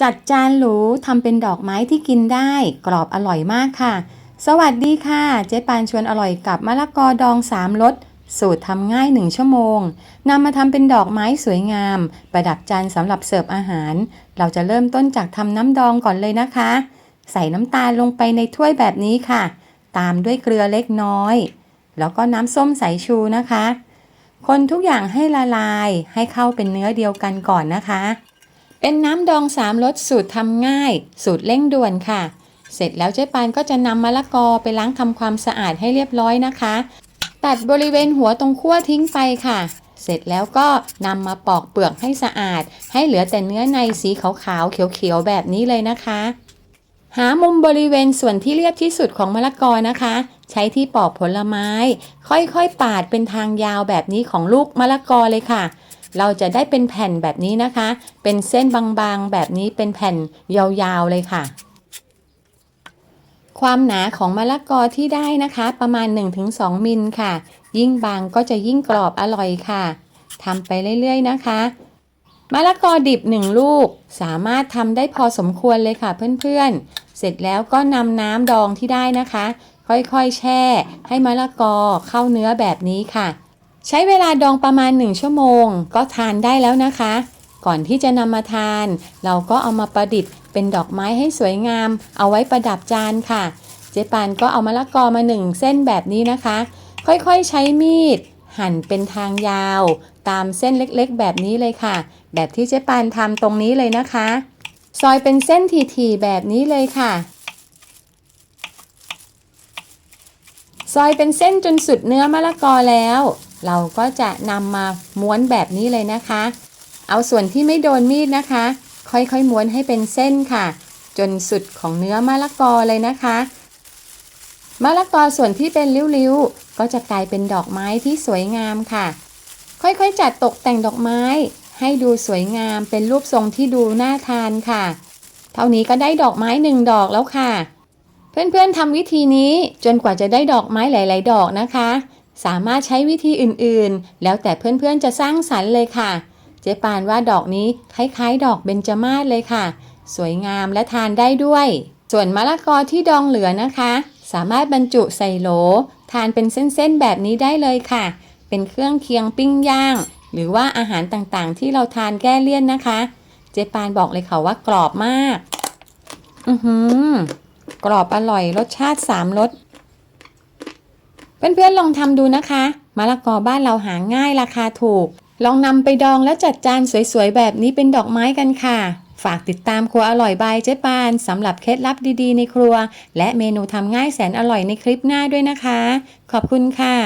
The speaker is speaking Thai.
จัดจานหรูทำเป็นดอกไม้ที่กินได้ กรอบอร่อยมากค่ะ สวัสดีค่ะ เจ๊ปานชวนอร่อยกับมะละกอดองสามรสสูตรทำง่าย 1 ชั่วโมงนำมาทำเป็นดอกไม้สวยงาม ประดับจานสำหรับเสิร์ฟอาหาร เราจะเริ่มต้นจากทำน้ำดองก่อนเลยนะคะ ใส่น้ำตาลลงไปในถ้วยแบบนี้ค่ะ ตามด้วยเกลือเล็กน้อย แล้วก็น้ำส้มสายชูนะคะ คนทุกอย่างให้ละลายให้เข้าเป็นเนื้อเดียวกันก่อนนะคะ เป็นน้ำดองสามรสสูตรทำง่าย สูตรเร่งด่วนค่ะ เสร็จแล้วเจ๊ปานก็จะนำมะละกอไปล้างทำความสะอาดให้เรียบร้อยนะคะ ตัดบริเวณหัวตรงขั้วทิ้งไปค่ะ เสร็จแล้วก็นำมาปอกเปลือกให้สะอาด ให้เหลือแต่เนื้อในสีขาวๆเขียวๆแบบนี้เลยนะคะ หามุมบริเวณส่วนที่เรียบที่สุดของมะละกอนะคะ ใช้ที่ปอกผลไม้ ค่อยๆปาดเป็นทางยาวแบบนี้ของลูกมะละกอเลยค่ะ เราจะได้เป็นแผ่นแบบนี้นะคะ เป็นเส้นบางๆ แบบนี้เป็นแผ่นยาวๆเลยค่ะ ความหนาของมะละกอที่ได้นะคะ ประมาณ 1-2 มิลค่ะ ยิ่งบางก็จะยิ่งกรอบอร่อยค่ะทำไปเรื่อยๆนะคะมะละกอดิบ 1 ลูกสามารถทำได้พอสมควรเลยค่ะเพื่อนๆ เสร็จแล้วก็นำน้ำดองที่ได้นะคะ ค่อยๆ แช่ ให้มะละกอเข้าเนื้อแบบนี้ค่ะ ใช้เวลาดองประมาณ 1 ชั่วโมง ก็ทานได้แล้วนะคะ ก่อนที่จะนำมาทาน เราก็เอามาประดิษฐ์เป็นดอกไม้ให้สวยงาม เอาไว้ประดับจานค่ะ เจ๊ปานก็เอามะละกอมาหนึ่งเส้นแบบนี้นะคะ ค่อยๆใช้มีด หั่นเป็นทางยาว ตามเส้นเล็กๆ แบบนี้เลยค่ะ แบบที่เจ๊ปานทำตรงนี้เลยนะคะ ซอยเป็นเส้นถี่ๆแบบนี้เลยค่ะซอยเป็นเส้นจนสุดเนื้อมะละกอแล้ว เราก็จะนำมาม้วนแบบนี้เลยนะคะ เอาส่วนที่ไม่โดนมีดนะคะ ค่อยๆม้วนให้เป็นเส้นค่ะ จนสุดของเนื้อมะละกอเลยนะคะมะละกอส่วนที่เป็นริ้วๆ ก็จะกลายเป็นดอกไม้ที่สวยงามค่ะ ค่อยๆ จัดตกแต่งดอกไม้ ให้ดูสวยงามเป็นรูปทรงที่ดูน่าทานค่ะ เท่านี้ก็ได้ดอกไม้หนึ่งดอกแล้วค่ะ เพื่อนๆทำวิธีนี้จนกว่าจะได้ดอกไม้หลาย ๆ ดอกนะคะ สามารถใช้วิธีอื่นๆ แล้วแต่เพื่อนๆจะสร้างสรรค์เลยค่ะ เจ๊ปานว่าดอกนี้คล้ายๆ ดอกเบญจมาศเลยค่ะ สวยงามและทานได้ด้วย ส่วนมะละกอที่ดองเหลือนะคะ สามารถบรรจุใส่โหล ทานเป็นเส้นๆแบบนี้ได้เลยค่ะ เป็นเครื่องเคียงปิ้งย่าง หรือว่าอาหารต่างๆ ที่เราทานแก้เลี่ยนนะคะ เจ๊ปานบอกเลยค่ะว่ากรอบมาก อือหือกรอบอร่อยรสชาติสามรส เพื่อนๆลองทำดูนะคะมะละกอบ้านเราหาง่ายราคาถูก ลองนำไปดองแล้วจัดจานสวยๆ แบบนี้เป็นดอกไม้กันค่ะ ฝากติดตามครัวอร่อยบายเจ๊ปานสำหรับเคล็ดลับดีๆ ในครัว และเมนูทำง่ายแสนอร่อยในคลิปหน้าด้วยนะคะ ขอบคุณค่ะ